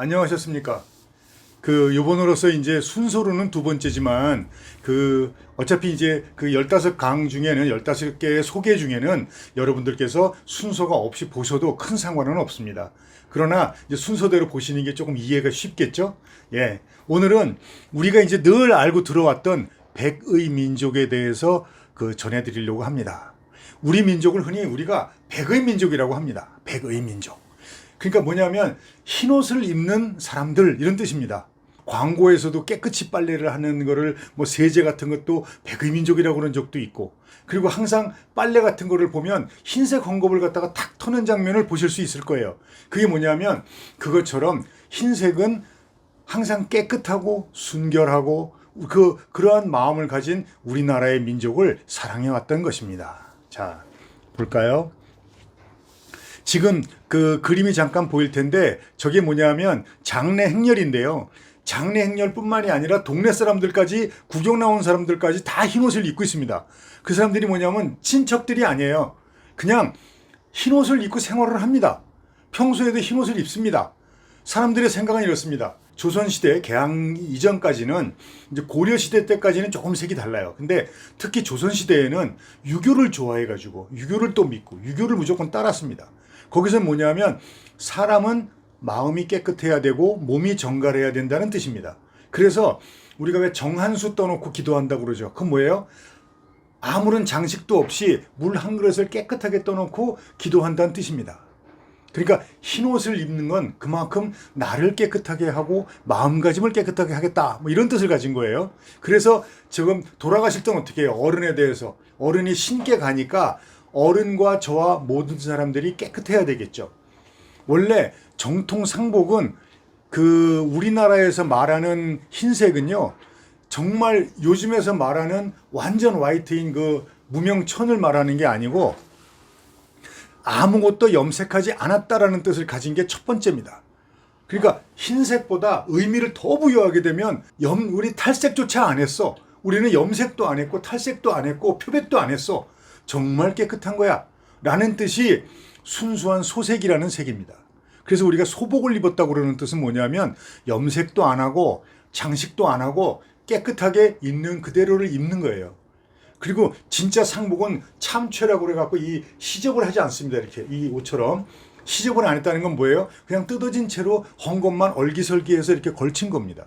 안녕하셨습니까? 그 요번으로서 이제 순서로는 두 번째지만 그 어차피 이제 그 15강 중에는 15개의 소개 중에는 여러분들께서 순서가 없이 보셔도 큰 상관은 없습니다. 그러나 이제 순서대로 보시는 게 조금 이해가 쉽겠죠? 예. 오늘은 우리가 이제 늘 알고 들어왔던 백의 민족에 대해서 그 전해 드리려고 합니다. 우리 민족을 흔히 우리가 백의 민족이라고 합니다. 백의 민족. 그러니까 뭐냐면 흰 옷을 입는 사람들 이런 뜻입니다. 광고에서도 깨끗이 빨래를 하는 거를 뭐 세제 같은 것도 백의 민족이라고 그런 적도 있고 그리고 항상 빨래 같은 거를 보면 흰색 헝겊을 갖다가 탁 터는 장면을 보실 수 있을 거예요. 그게 뭐냐면 그것처럼 흰색은 항상 깨끗하고 순결하고 그 그러한 마음을 가진 우리나라의 민족을 사랑해 왔던 것입니다. 자, 볼까요? 지금 그 그림이 잠깐 보일 텐데 저게 뭐냐면 장례 행렬인데요. 장례 행렬뿐만이 아니라 동네 사람들까지 구경 나온 사람들까지 다 흰 옷을 입고 있습니다. 그 사람들이 뭐냐면 친척들이 아니에요. 그냥 흰 옷을 입고 생활을 합니다. 평소에도 흰 옷을 입습니다. 사람들의 생각은 이렇습니다. 조선시대 개항 이전까지는 이제 고려시대 때까지는 조금 색이 달라요. 근데 특히 조선시대에는 유교를 좋아해가지고 유교를 또 믿고 유교를 무조건 따랐습니다. 거기서 뭐냐면 사람은 마음이 깨끗해야 되고 몸이 정갈해야 된다는 뜻입니다. 그래서 우리가 왜 정한수 떠놓고 기도한다고 그러죠. 그건 뭐예요? 아무런 장식도 없이 물 한 그릇을 깨끗하게 떠놓고 기도한다는 뜻입니다. 그러니까 흰 옷을 입는 건 그만큼 나를 깨끗하게 하고 마음가짐을 깨끗하게 하겠다. 뭐 이런 뜻을 가진 거예요. 그래서 지금 돌아가실 때는 어떻게 해요? 어른에 대해서. 어른이 신께 가니까 어른과 저와 모든 사람들이 깨끗해야 되겠죠. 원래 정통 상복은 그 우리나라에서 말하는 흰색은요. 정말 요즘에서 말하는 완전 화이트인 그 무명천을 말하는 게 아니고 아무것도 염색하지 않았다라는 뜻을 가진 게 첫 번째입니다. 그러니까 흰색보다 의미를 더 부여하게 되면 염 우리 탈색조차 안 했어. 우리는 염색도 안 했고 탈색도 안 했고 표백도 안 했어. 정말 깨끗한 거야. 라는 뜻이 순수한 소색이라는 색입니다. 그래서 우리가 소복을 입었다고 그러는 뜻은 뭐냐면 염색도 안 하고 장식도 안 하고 깨끗하게 있는 그대로를 입는 거예요. 그리고 진짜 상복은 참최라고 그래갖고 이 시접을 하지 않습니다. 이렇게 이 옷처럼 시접을 안 했다는 건 뭐예요? 그냥 뜯어진 채로 헝겊만 얼기설기해서 이렇게 걸친 겁니다.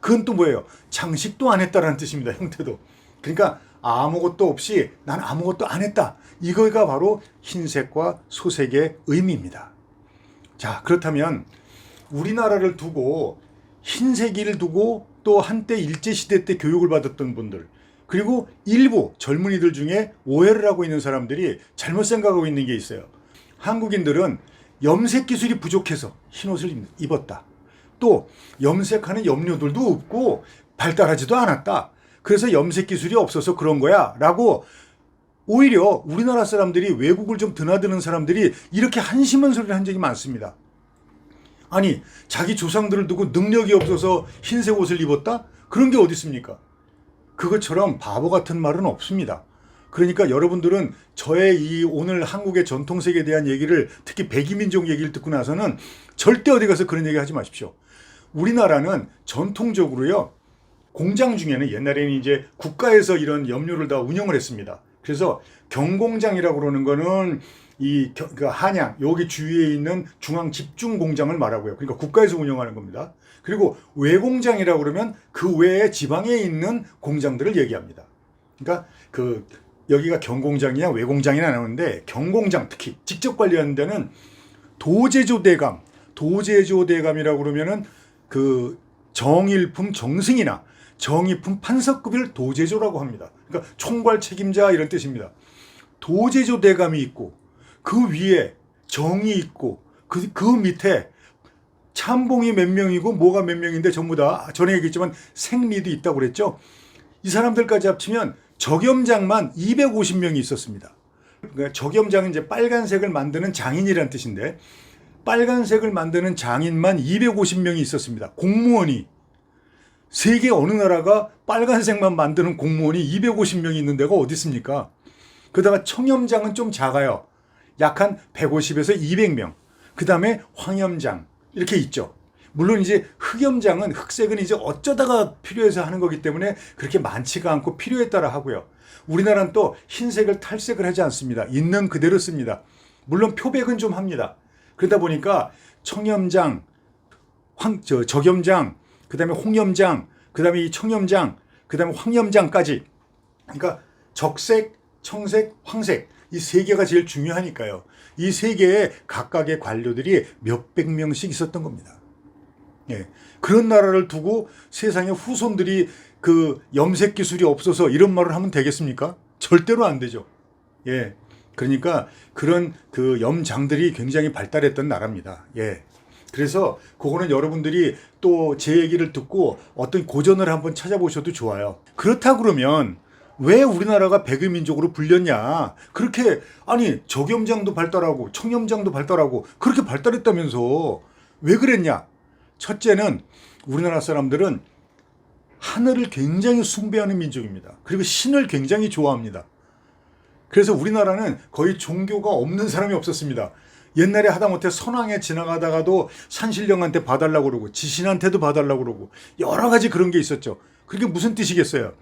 그건 또 뭐예요? 장식도 안 했다라는 뜻입니다. 형태도. 그러니까 아무것도 없이 난 아무것도 안 했다. 이거가 바로 흰색과 소색의 의미입니다. 자, 그렇다면 우리나라를 두고 흰색을 두고 또 한때 일제시대 때 교육을 받았던 분들 그리고 일부 젊은이들 중에 오해를 하고 있는 사람들이 잘못 생각하고 있는 게 있어요. 한국인들은 염색 기술이 부족해서 흰 옷을 입었다. 또 염색하는 염료들도 없고 발달하지도 않았다. 그래서 염색 기술이 없어서 그런 거야. 라고 오히려 우리나라 사람들이 외국을 좀 드나드는 사람들이 이렇게 한심한 소리를 한 적이 많습니다. 아니, 자기 조상들을 두고 능력이 없어서 흰색 옷을 입었다? 그런 게 어디 있습니까? 그것처럼 바보 같은 말은 없습니다. 그러니까 여러분들은 저의 이 오늘 한국의 전통색에 대한 얘기를 특히 백이민족 얘기를 듣고 나서는 절대 어디 가서 그런 얘기 하지 마십시오. 우리나라는 전통적으로요, 공장 중에는 옛날에는 이제 국가에서 이런 염료를 다 운영을 했습니다. 그래서 경공장이라고 그러는 거는 이 겨- 그 한양 여기 주위에 있는 중앙 집중 공장을 말하고요. 그러니까 국가에서 운영하는 겁니다. 그리고 외공장이라고 그러면 그 외에 지방에 있는 공장들을 얘기합니다. 그러니까 그 여기가 경공장이냐 외공장이냐 나오는데 경공장 특히 직접 관리하는 데는 도제조 대감, 도제조 대감이라고 그러면은 그 정일품 정승이나 정의품 판서급을 도제조라고 합니다. 그러니까 총괄 책임자 이런 뜻입니다. 도제조 대감이 있고 그 위에 정이 있고 그, 그 밑에 참봉이 몇 명이고 뭐가 몇 명인데 전부 다 전에 얘기했지만 생리도 있다고 그랬죠. 이 사람들까지 합치면 적염장만 250명이 있었습니다. 그러니까 적염장은 이제 빨간색을 만드는 장인이라는 뜻인데 빨간색을 만드는 장인만 250명이 있었습니다. 공무원이 세계 어느 나라가 빨간색만 만드는 공무원이 250명이 있는 데가 어디 있습니까? 그다가 청염장은 좀 작아요. 약 한 150에서 200명. 그다음에 황염장 이렇게 있죠. 물론 이제 흑염장은 흑색은 이제 어쩌다가 필요해서 하는 거기 때문에 그렇게 많지가 않고 필요에 따라 하고요. 우리나라는 또 흰색을 탈색을 하지 않습니다. 있는 그대로 씁니다. 물론 표백은 좀 합니다. 그러다 보니까 청염장, 황, 저, 적염장, 그 다음에 홍염장, 그 다음에 이 청염장, 그 다음에 황염장까지. 그러니까 적색, 청색, 황색. 이 세 개가 제일 중요하니까요. 이 세 개의 각각의 관료들이 몇백 명씩 있었던 겁니다. 예. 그런 나라를 두고 세상의 후손들이 그 염색 기술이 없어서 이런 말을 하면 되겠습니까? 절대로 안 되죠. 예. 그러니까 그런 그 염장들이 굉장히 발달했던 나라입니다. 예. 그래서 그거는 여러분들이 또 제 얘기를 듣고 어떤 고전을 한번 찾아보셔도 좋아요. 그렇다 그러면 왜 우리나라가 백의민족으로 불렸냐? 그렇게 아니 적염장도 발달하고 청염장도 발달하고 그렇게 발달했다면서 왜 그랬냐? 첫째는 우리나라 사람들은 하늘을 굉장히 숭배하는 민족입니다. 그리고 신을 굉장히 좋아합니다. 그래서 우리나라는 거의 종교가 없는 사람이 없었습니다. 옛날에 하다못해 선왕에 지나가다가도 산신령한테 봐달라고 그러고 지신한테도 봐달라고 그러고 여러 가지 그런 게 있었죠. 그게 무슨 뜻이겠어요?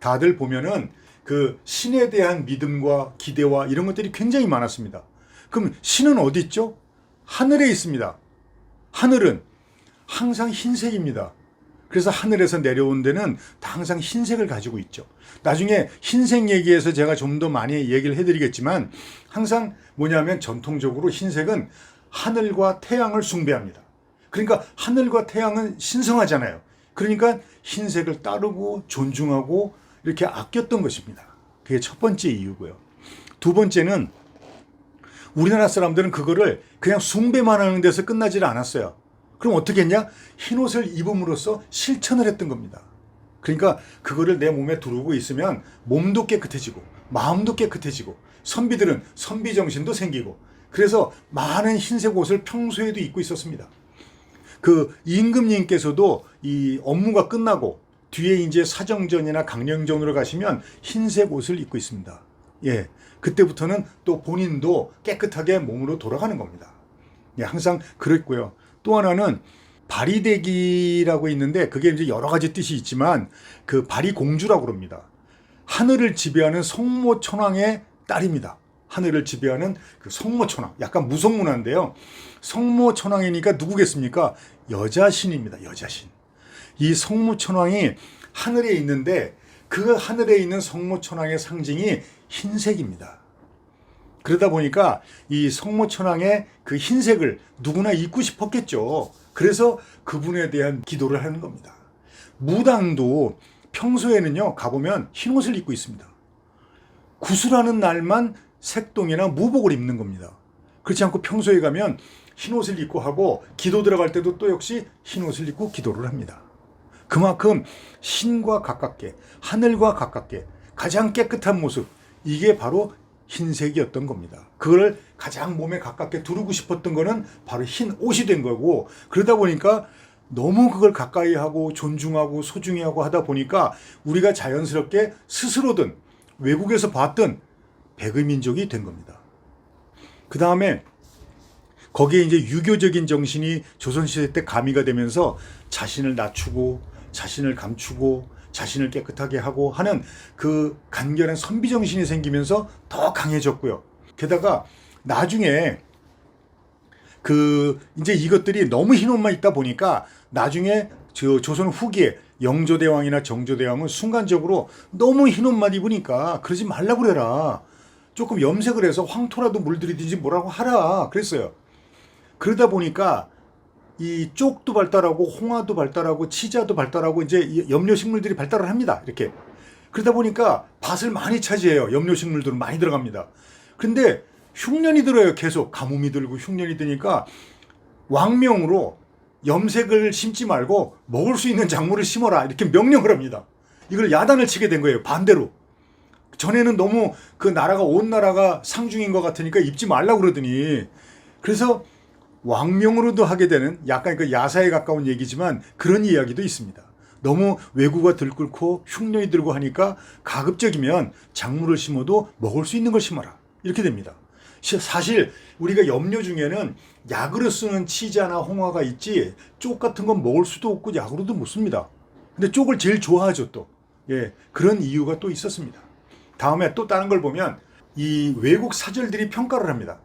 다들 보면은 그 신에 대한 믿음과 기대와 이런 것들이 굉장히 많았습니다. 그럼 신은 어디 있죠? 하늘에 있습니다. 하늘은 항상 흰색입니다. 그래서 하늘에서 내려온 데는 다 항상 흰색을 가지고 있죠. 나중에 흰색 얘기에서 제가 좀 더 많이 얘기를 해드리겠지만 항상 뭐냐면 전통적으로 흰색은 하늘과 태양을 숭배합니다. 그러니까 하늘과 태양은 신성하잖아요. 그러니까 흰색을 따르고 존중하고 이렇게 아꼈던 것입니다. 그게 첫 번째 이유고요. 두 번째는 우리나라 사람들은 그거를 그냥 숭배만 하는 데서 끝나질 않았어요. 그럼 어떻게 했냐? 흰 옷을 입음으로써 실천을 했던 겁니다. 그러니까 그거를 내 몸에 두르고 있으면 몸도 깨끗해지고 마음도 깨끗해지고 선비들은 선비 정신도 생기고 그래서 많은 흰색 옷을 평소에도 입고 있었습니다. 그 임금님께서도 이 업무가 끝나고 뒤에 이제 사정전이나 강령전으로 가시면 흰색 옷을 입고 있습니다. 예. 그때부터는 또 본인도 깨끗하게 몸으로 돌아가는 겁니다. 예, 항상 그랬고요. 또 하나는 바리대기라고 있는데 그게 이제 여러 가지 뜻이 있지만 그 바리공주라고 그럽니다. 하늘을 지배하는 성모천왕의 딸입니다. 하늘을 지배하는 그 성모천왕. 약간 무성문화인데요. 성모천왕이니까 누구겠습니까? 여자신입니다. 여자신. 이 성모천왕이 하늘에 있는데 그 하늘에 있는 성모천왕의 상징이 흰색입니다. 그러다 보니까 이 성모천왕의 그 흰색을 누구나 입고 싶었겠죠. 그래서 그분에 대한 기도를 하는 겁니다. 무당도 평소에는요, 가보면 흰 옷을 입고 있습니다. 구슬하는 날만 색동이나 무복을 입는 겁니다. 그렇지 않고 평소에 가면 흰 옷을 입고 하고 기도 들어갈 때도 또 역시 흰 옷을 입고 기도를 합니다. 그만큼 신과 가깝게, 하늘과 가깝게 가장 깨끗한 모습, 이게 바로 흰색이었던 겁니다. 그걸 가장 몸에 가깝게 두르고 싶었던 거는 바로 흰 옷이 된 거고 그러다 보니까 너무 그걸 가까이 하고 존중하고 소중히 하고 하다 보니까 우리가 자연스럽게 스스로든 외국에서 봤던 백의 민족이 된 겁니다. 그 다음에 거기에 이제 유교적인 정신이 조선시대 때 가미가 되면서 자신을 낮추고 자신을 감추고 자신을 깨끗하게 하고 하는 그 간결한 선비 정신이 생기면서 더 강해졌고요. 게다가 나중에 그 이제 이것들이 너무 흰 옷만 있다 보니까 나중에 저 조선 후기에 영조대왕이나 정조대왕은 순간적으로 너무 흰 옷만 입으니까 그러지 말라고 그래라. 조금 염색을 해서 황토라도 물들이든지 뭐라고 하라. 그랬어요. 그러다 보니까 이 쪽도 발달하고 홍화도 발달하고 치자도 발달하고 이제 염료 식물들이 발달을 합니다. 이렇게. 그러다 보니까 밭을 많이 차지해요. 염료 식물들은 많이 들어갑니다. 근데 흉년이 들어요. 계속 가뭄이 들고 흉년이 드니까 왕명으로 염색을 심지 말고 먹을 수 있는 작물을 심어라. 이렇게 명령을 합니다. 이걸 야단을 치게 된 거예요. 반대로. 전에는 너무 그 나라가 온 나라가 상중인 것 같으니까 입지 말라고 그러더니 그래서 왕명으로도 하게 되는 약간 그 야사에 가까운 얘기지만 그런 이야기도 있습니다. 너무 외구가 들끓고 흉년이 들고 하니까 가급적이면 작물을 심어도 먹을 수 있는 걸 심어라. 이렇게 됩니다. 시- 사실 우리가 염료 중에는 약으로 쓰는 치자나 홍화가 있지 쪽 같은 건 먹을 수도 없고 약으로도 못 씁니다. 근데 쪽을 제일 좋아하죠 또. 예, 그런 이유가 또 있었습니다. 다음에 또 다른 걸 보면 이 외국 사절들이 평가를 합니다.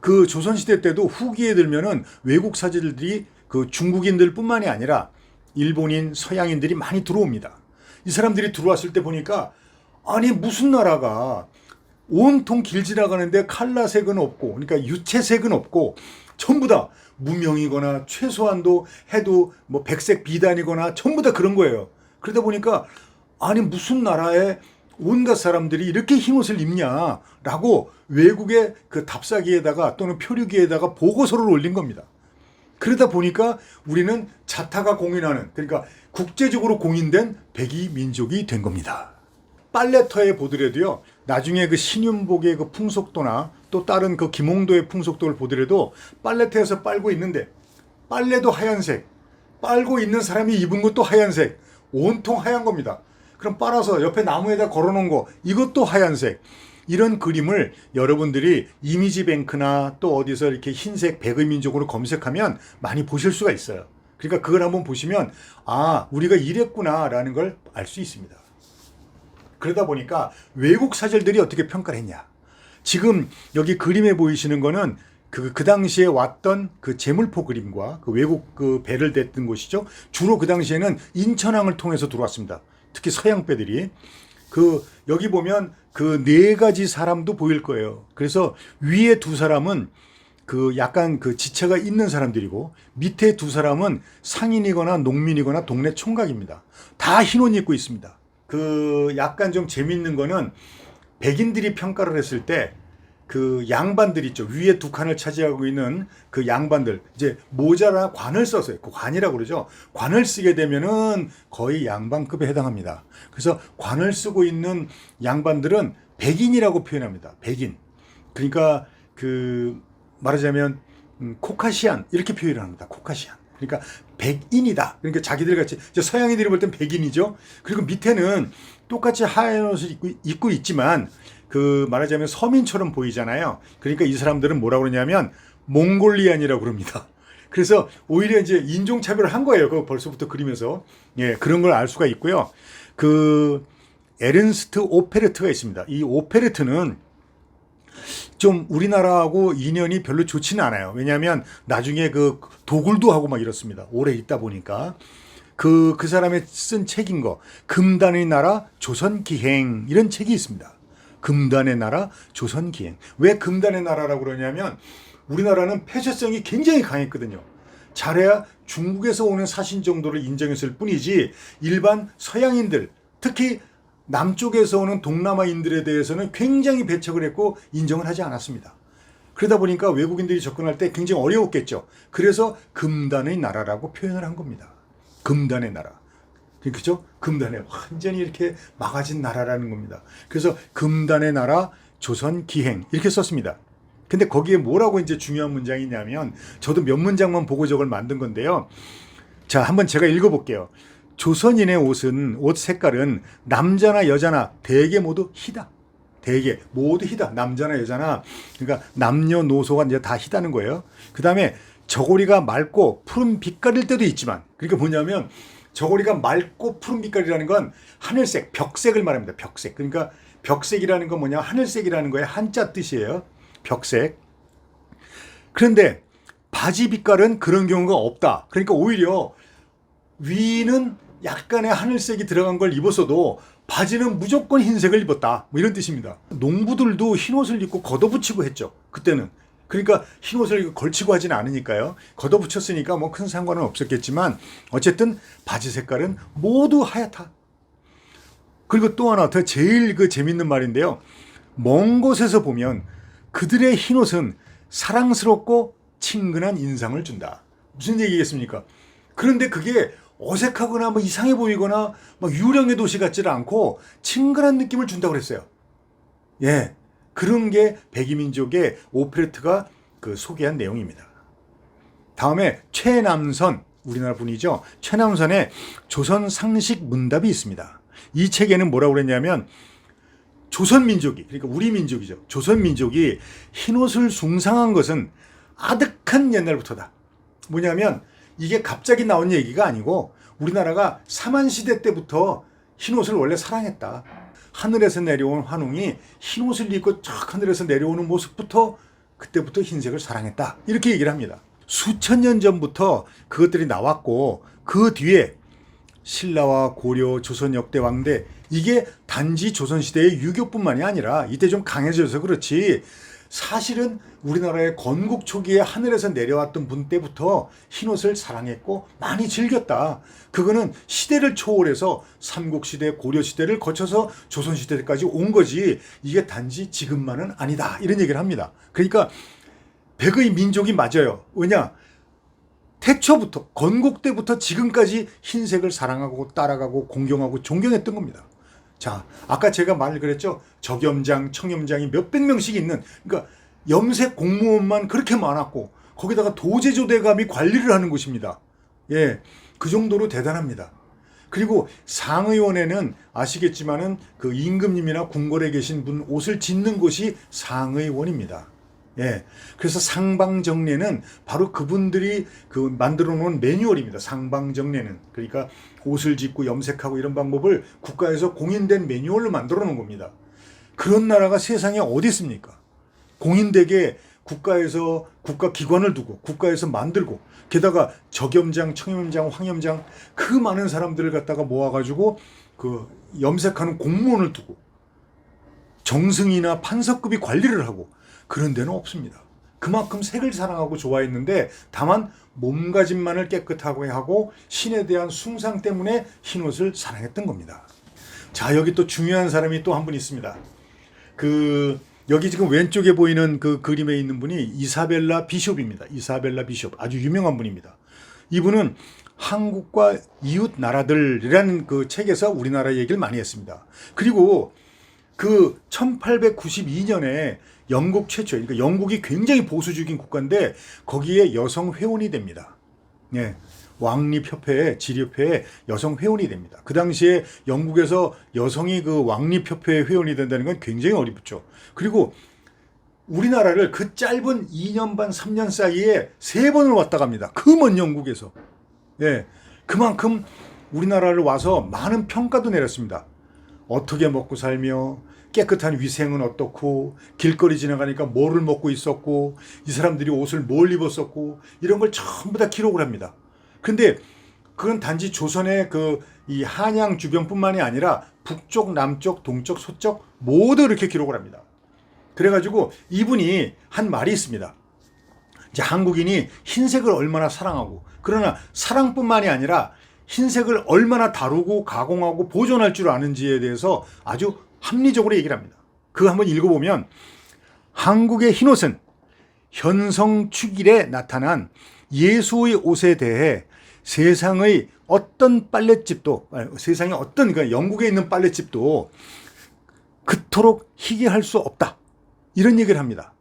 그 조선시대 때도 후기에 들면은 외국 사절들이 그 중국인들 뿐만이 아니라 일본인, 서양인들이 많이 들어옵니다. 이 사람들이 들어왔을 때 보니까 아니 무슨 나라가 온통 길 지나가는데 칼라색은 없고 그러니까 유채색은 없고 전부 다 무명이거나 최소한도 해도 뭐 백색 비단이거나 전부 다 그런 거예요. 그러다 보니까 아니 무슨 나라에 온갖 사람들이 이렇게 흰 옷을 입냐라고 외국의 그 답사기에다가 또는 표류기에다가 보고서를 올린 겁니다. 그러다 보니까 우리는 자타가 공인하는 그러니까 국제적으로 공인된 백이 민족이 된 겁니다. 빨래터에 보더라도요. 나중에 그 신윤복의 그 풍속도나 또 다른 그 김홍도의 풍속도를 보더라도 빨래터에서 빨고 있는데 빨래도 하얀색, 빨고 있는 사람이 입은 것도 하얀색, 온통 하얀 겁니다. 그럼 빨아서 옆에 나무에다 걸어놓은 거 이것도 하얀색. 이런 그림을 여러분들이 이미지 뱅크나 또 어디서 이렇게 흰색 백의 민족으로 검색하면 많이 보실 수가 있어요. 그러니까 그걸 한번 보시면 아 우리가 이랬구나라는 걸 알 수 있습니다. 그러다 보니까 외국 사절들이 어떻게 평가를 했냐. 지금 여기 그림에 보이시는 거는 그, 그 당시에 왔던 그 제물포 그림과 그 외국 그 배를 댔던 곳이죠. 주로 그 당시에는 인천항을 통해서 들어왔습니다. 특히 서양 배들이. 그, 여기 보면 그 네 가지 사람도 보일 거예요. 그래서 위에 두 사람은 그 약간 그 지체가 있는 사람들이고 밑에 두 사람은 상인이거나 농민이거나 동네 총각입니다. 다 흰옷 입고 있습니다. 그 약간 좀 재밌는 거는 백인들이 평가를 했을 때 그 양반들 있죠. 위에 두 칸을 차지하고 있는 그 양반들 이제 모자나 관을 썼어요. 그 관이라고 그러죠. 관을 쓰게 되면은 거의 양반급에 해당합니다. 그래서 관을 쓰고 있는 양반들은 백인이라고 표현합니다. 백인. 그러니까 그 말하자면 음, 코카시안 이렇게 표현을 합니다. 코카시안. 그러니까 백인이다. 그러니까 자기들 같이 서양인들이 볼 땐 백인이죠. 그리고 밑에는 똑같이 하얀 옷을 입고, 입고 있지만 그 말하자면 서민처럼 보이잖아요. 그러니까 이 사람들은 뭐라고 그러냐면 몽골리안이라고 그럽니다. 그래서 오히려 이제 인종차별을 한 거예요. 그 벌써부터 그리면서. 예, 그런 걸 알 수가 있고요. 그 에른스트 오페르트가 있습니다. 이 오페르트는 좀 우리나라하고 인연이 별로 좋지는 않아요. 왜냐하면 나중에 그 도굴도 하고 막 이렇습니다. 오래 있다 보니까. 그, 그 사람의 쓴 책인 거. 금단의 나라 조선기행. 이런 책이 있습니다. 금단의 나라 조선기행. 왜 금단의 나라라고 그러냐면 우리나라는 폐쇄성이 굉장히 강했거든요. 잘해야 중국에서 오는 사신 정도를 인정했을 뿐이지 일반 서양인들, 특히 남쪽에서 오는 동남아인들에 대해서는 굉장히 배척을 했고 인정을 하지 않았습니다. 그러다 보니까 외국인들이 접근할 때 굉장히 어려웠겠죠. 그래서 금단의 나라라고 표현을 한 겁니다. 금단의 나라. 그죠? 금단의 완전히 이렇게 막아진 나라라는 겁니다. 그래서 금단의 나라 조선 기행 이렇게 썼습니다. 근데 거기에 뭐라고 이제 중요한 문장이 있냐면 저도 몇 문장만 보고 저걸 만든 건데요. 자, 한번 제가 읽어볼게요. 조선인의 옷은 옷 색깔은 남자나 여자나 대개 모두 희다. 대개 모두 희다. 남자나 여자나 그러니까 남녀노소가 이제 다 희다는 거예요. 그 다음에 저고리가 맑고 푸른 빛깔일 때도 있지만 그러니까 뭐냐면 저고리가 맑고 푸른 빛깔이라는 건 하늘색, 벽색을 말합니다. 벽색. 그러니까 벽색이라는 건 뭐냐? 하늘색이라는 거예요. 한자 뜻이에요. 벽색. 그런데 바지 빛깔은 그런 경우가 없다. 그러니까 오히려 위는 약간의 하늘색이 들어간 걸 입었어도 바지는 무조건 흰색을 입었다. 뭐 이런 뜻입니다. 농부들도 흰 옷을 입고 걷어붙이고 했죠. 그때는. 그러니까 흰 옷을 걸치고 하진 않으니까요. 걷어붙였으니까 뭐 큰 상관은 없었겠지만 어쨌든 바지 색깔은 모두 하얗다. 그리고 또 하나 더 제일 그 재밌는 말인데요. 먼 곳에서 보면 그들의 흰 옷은 사랑스럽고 친근한 인상을 준다. 무슨 얘기겠습니까? 그런데 그게 어색하거나 뭐 이상해 보이거나 막 유령의 도시 같지를 않고 친근한 느낌을 준다고 그랬어요. 예. 그런 게 백이민족의 오페레트가 그 소개한 내용입니다. 다음에 최남선 우리나라 분이죠. 최남선의 조선 상식 문답이 있습니다. 이 책에는 뭐라고 그랬냐면 조선 민족이 그러니까 우리 민족이죠. 조선 민족이 흰옷을 숭상한 것은 아득한 옛날부터다. 뭐냐면 이게 갑자기 나온 얘기가 아니고 우리나라가 삼한 시대 때부터 흰옷을 원래 사랑했다. 하늘에서 내려온 환웅이 흰 옷을 입고 쫙 하늘에서 내려오는 모습부터 그때부터 흰색을 사랑했다. 이렇게 얘기를 합니다. 수천 년 전부터 그것들이 나왔고 그 뒤에 신라와 고려, 조선 역대 왕대 이게 단지 조선 시대의 유교뿐만이 아니라 이때 좀 강해져서 그렇지 사실은 우리나라의 건국 초기에 하늘에서 내려왔던 분 때부터 흰옷을 사랑했고 많이 즐겼다. 그거는 시대를 초월해서 삼국시대, 고려시대를 거쳐서 조선시대까지 온 거지 이게 단지 지금만은 아니다. 이런 얘기를 합니다. 그러니까 백의 민족이 맞아요. 왜냐? 태초부터 건국 때부터 지금까지 흰색을 사랑하고 따라가고 공경하고 존경했던 겁니다. 자, 아까 제가 말을 그랬죠. 적염장, 청염장이 몇백 명씩 있는 그러니까 염색 공무원만 그렇게 많았고 거기다가 도제조대감이 관리를 하는 곳입니다. 예. 그 정도로 대단합니다. 그리고 상의원에는 아시겠지만은 그 임금님이나 궁궐에 계신 분 옷을 짓는 곳이 상의원입니다. 예. 그래서 상방 정례는 바로 그분들이 그 만들어 놓은 매뉴얼입니다. 상방 정례는. 그러니까 옷을 짓고 염색하고 이런 방법을 국가에서 공인된 매뉴얼로 만들어 놓은 겁니다. 그런 나라가 세상에 어디 있습니까? 공인되게 국가에서 국가 기관을 두고 국가에서 만들고 게다가 적염장, 청염장, 황염장 그 많은 사람들을 갖다가 모아 가지고 그 염색하는 공무원을 두고 정승이나 판서급이 관리를 하고 그런 데는 없습니다. 그만큼 색을 사랑하고 좋아했는데 다만 몸가짐만을 깨끗하고 하고 신에 대한 숭상 때문에 흰옷을 사랑했던 겁니다. 자 여기 또 중요한 사람이 또 한 분 있습니다. 그 여기 지금 왼쪽에 보이는 그 그림에 있는 분이 이사벨라 비숍입니다. 이사벨라 비숍 아주 유명한 분입니다. 이분은 한국과 이웃 나라들이라는 그 책에서 우리나라 얘기를 많이 했습니다. 그리고 그 1892년에 영국 최초, 그러니까 영국이 굉장히 보수적인 국가인데 거기에 여성 회원이 됩니다. 예. 왕립협회에 지립회에 여성 회원이 됩니다. 그 당시에 영국에서 여성이 그 왕립협회에 회원이 된다는 건 굉장히 어렵죠. 그리고 우리나라를 그 짧은 2년 반 3년 사이에 세 번을 왔다 갑니다. 그 먼 영국에서. 예. 그만큼 우리나라를 와서 많은 평가도 내렸습니다. 어떻게 먹고 살며 깨끗한 위생은 어떻고 길거리 지나가니까 뭐를 먹고 있었고 이 사람들이 옷을 뭘 입었었고 이런 걸 전부 다 기록을 합니다. 근데 그건 단지 조선의 그 이 한양 주변뿐만이 아니라 북쪽, 남쪽, 동쪽, 서쪽 모두 이렇게 기록을 합니다. 그래가지고 이분이 한 말이 있습니다. 이제 한국인이 흰색을 얼마나 사랑하고 그러나 사랑뿐만이 아니라 흰색을 얼마나 다루고 가공하고 보존할 줄 아는지에 대해서 아주 합리적으로 얘기를 합니다. 그거 한번 읽어보면 한국의 흰옷은 현성 축일에 나타난 예수의 옷에 대해 세상의 어떤 빨랫집도 세상에 어떤 그러니까 영국에 있는 빨랫집도 그토록 희게 할수 없다. 이런 얘기를 합니다.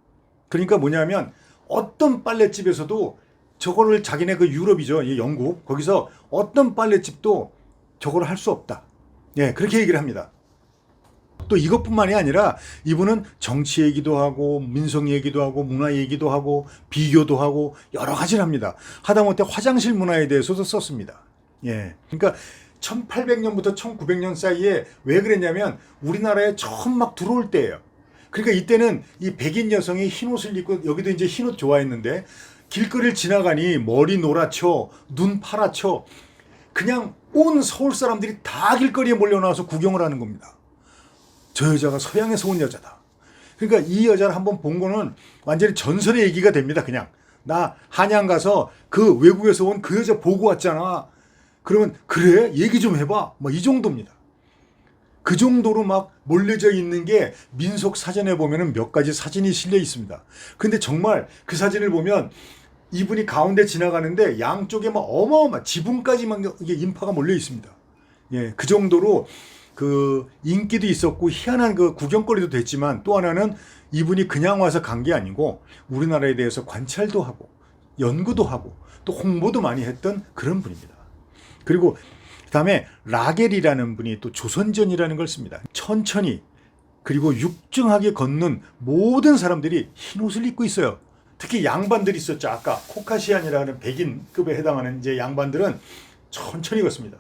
그러니까 뭐냐면 어떤 빨랫집에서도 저거를 자기네 그 유럽이죠. 이 영국. 거기서 어떤 빨랫집도 저거를 할 수 없다. 예, 그렇게 얘기를 합니다. 또 이것뿐만이 아니라 이분은 정치 얘기도 하고 민속 얘기도 하고 문화 얘기도 하고 비교도 하고 여러 가지를 합니다. 하다못해 화장실 문화에 대해서도 썼습니다. 예. 그러니까 1800년부터 1900년 사이에 왜 그랬냐면 우리나라에 처음 막 들어올 때예요. 그러니까 이때는 이 백인 여성이 흰 옷을 입고 여기도 이제 흰 옷 좋아했는데 길거리를 지나가니 머리 노랗죠, 눈 파랗죠. 그냥 온 서울 사람들이 다 길거리에 몰려나와서 구경을 하는 겁니다. 저 여자가 서양에서 온 여자다. 그러니까 이 여자를 한번 본 거는 완전히 전설의 얘기가 됩니다. 그냥 나 한양 가서 그 외국에서 온 그 여자 보고 왔잖아. 그러면 그래 얘기 좀 해봐. 뭐 이 정도입니다. 그 정도로 막 몰려져 있는 게 민속 사전에 보면은 몇 가지 사진이 실려 있습니다. 근데 정말 그 사진을 보면 이분이 가운데 지나가는데 양쪽에 막 어마어마 지붕까지 막 이게 인파가 몰려 있습니다. 예, 그 정도로 그 인기도 있었고 희한한 그 구경거리도 됐지만 또 하나는 이분이 그냥 와서 간 게 아니고 우리나라에 대해서 관찰도 하고 연구도 하고 또 홍보도 많이 했던 그런 분입니다. 그리고 그다음에 라겔이라는 분이 또 조선전이라는 걸 씁니다. 천천히 그리고 육중하게 걷는 모든 사람들이 흰 옷을 입고 있어요. 특히 양반들이 있었죠. 아까 코카시안이라는 백인급에 해당하는 이제 양반들은 천천히 걷습니다.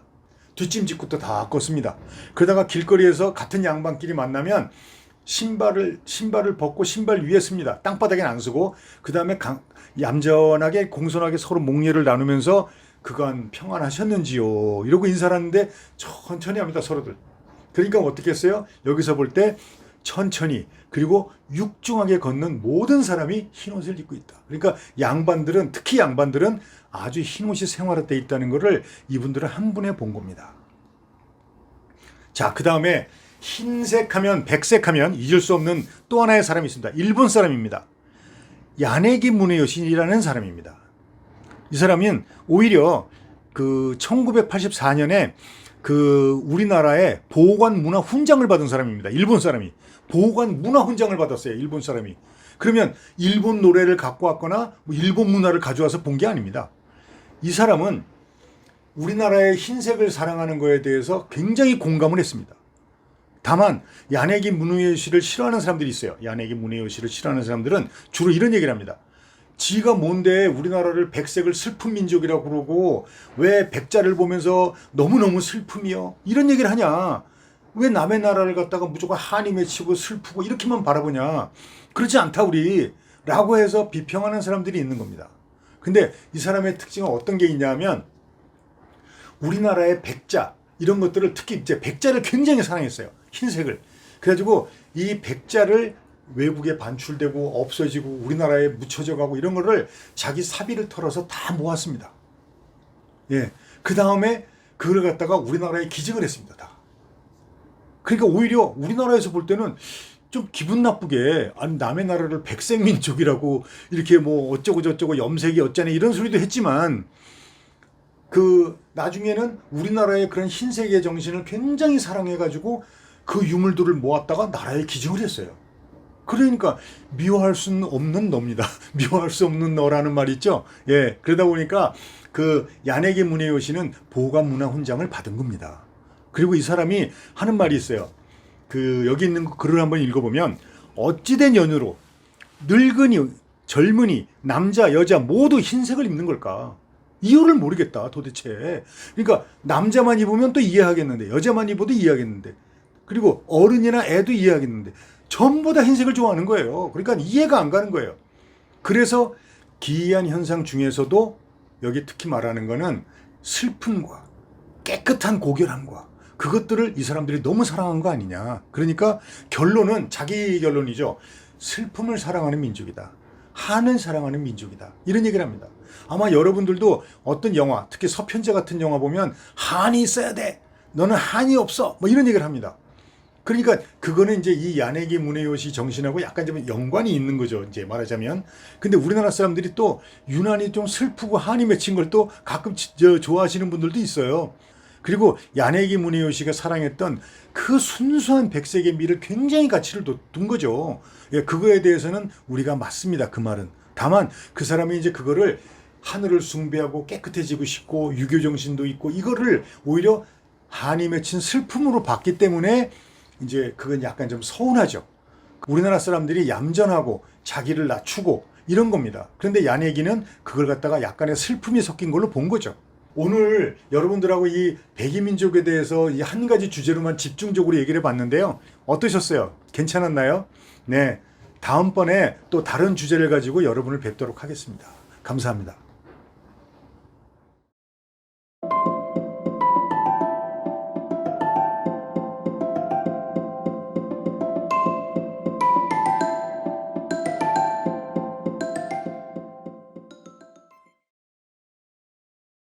뒷짐짓구도 다 걷습니다. 그러다가 길거리에서 같은 양반끼리 만나면 신발을 신발을 벗고 신발 위에 씁니다. 땅바닥엔 안 쓰고 그 다음에 얌전하게 공손하게 서로 목례를 나누면서 그간 평안하셨는지요 이러고 인사를 하는데 천천히 합니다 서로들. 그러니까 어떻게 했어요? 여기서 볼 때 천천히 그리고 육중하게 걷는 모든 사람이 흰 옷을 입고 있다. 그러니까 양반들은 특히 양반들은 아주 흰 옷이 생활화돼 있다는 것을 이분들은 한 분에 본 겁니다. 자, 그 다음에 흰색하면 백색하면 잊을 수 없는 또 하나의 사람이 있습니다. 일본 사람입니다. 야네기 문에요신이라는 사람입니다. 이 사람은 오히려 그 1984년에 그 우리나라의 보관 문화 훈장을 받은 사람입니다. 일본 사람이 보관 문화 훈장을 받았어요. 일본 사람이. 그러면 일본 노래를 갖고 왔거나 뭐 일본 문화를 가져와서 본 게 아닙니다. 이 사람은 우리나라의 흰색을 사랑하는 거에 대해서 굉장히 공감을 했습니다. 다만 야네기 문우요시를 싫어하는 사람들이 있어요. 야네기 문우요시를 싫어하는 사람들은 주로 이런 얘기를 합니다. 지가 뭔데 우리나라를 백색을 슬픈 민족이라고 그러고 왜 백자를 보면서 너무너무 슬픔이요? 이런 얘기를 하냐? 왜 남의 나라를 갖다가 무조건 한이 맺히고 슬프고 이렇게만 바라보냐? 그렇지 않다 우리 라고 해서 비평하는 사람들이 있는 겁니다. 근데 이 사람의 특징은 어떤 게 있냐면 우리나라의 백자 이런 것들을 특히 이제 백자를 굉장히 사랑했어요. 흰색을. 그래가지고 이 백자를 외국에 반출되고 없어지고 우리나라에 묻혀져 가고 이런 거를 자기 사비를 털어서 다 모았습니다. 예. 그 다음에 그걸 갖다가 우리나라에 기증을 했습니다. 다. 그러니까 오히려 우리나라에서 볼 때는 좀 기분 나쁘게 아니 남의 나라를 백색 민족이라고 이렇게 뭐 어쩌고 저쩌고 염색이 어쩌네 이런 소리도 했지만 그 나중에는 우리나라의 그런 흰색의 정신을 굉장히 사랑해가지고 그 유물들을 모았다가 나라에 기증을 했어요. 그러니까 미워할 수는 없는 너입니다. 미워할 수 없는 너라는 말 있죠. 예, 그러다 보니까 그 야네기 문혜요시는 보관 문화 훈장을 받은 겁니다. 그리고 이 사람이 하는 말이 있어요. 그 여기 있는 글을 한번 읽어보면 어찌된 연유로 늙은이, 젊은이, 남자, 여자 모두 흰색을 입는 걸까? 이유를 모르겠다 도대체. 그러니까 남자만 입으면 또 이해하겠는데 여자만 입어도 이해하겠는데 그리고 어른이나 애도 이해하겠는데 전부 다 흰색을 좋아하는 거예요. 그러니까 이해가 안 가는 거예요. 그래서 기이한 현상 중에서도 여기 특히 말하는 거는 슬픔과 깨끗한 고결함과 그것들을 이 사람들이 너무 사랑한 거 아니냐. 그러니까 결론은 자기 결론이죠. 슬픔을 사랑하는 민족이다. 한을 사랑하는 민족이다. 이런 얘기를 합니다. 아마 여러분들도 어떤 영화, 특히 서편제 같은 영화 보면 한이 있어야 돼. 너는 한이 없어. 뭐 이런 얘기를 합니다. 그러니까 그거는 이제 이 야네기 문해요시 정신하고 약간 좀 연관이 있는 거죠. 이제 말하자면. 근데 우리나라 사람들이 또 유난히 좀 슬프고 한이 맺힌 걸 또 가끔 저 좋아하시는 분들도 있어요. 그리고 야네기 문해요시가 사랑했던 그 순수한 백색의 미를 굉장히 가치를 둔 거죠. 예, 그거에 대해서는 우리가 맞습니다. 그 말은. 다만 그 사람이 이제 그거를 하늘을 숭배하고 깨끗해지고 싶고 유교 정신도 있고 이거를 오히려 한이 맺힌 슬픔으로 봤기 때문에 이제 그건 약간 좀 서운하죠. 우리나라 사람들이 얌전하고 자기를 낮추고 이런 겁니다. 그런데 야네기는 그걸 갖다가 약간의 슬픔이 섞인 걸로 본 거죠. 오늘 여러분들하고 이 백이민족에 대해서 이 한 가지 주제로만 집중적으로 얘기를 해봤는데요. 어떠셨어요? 괜찮았나요? 네. 다음번에 또 다른 주제를 가지고 여러분을 뵙도록 하겠습니다. 감사합니다.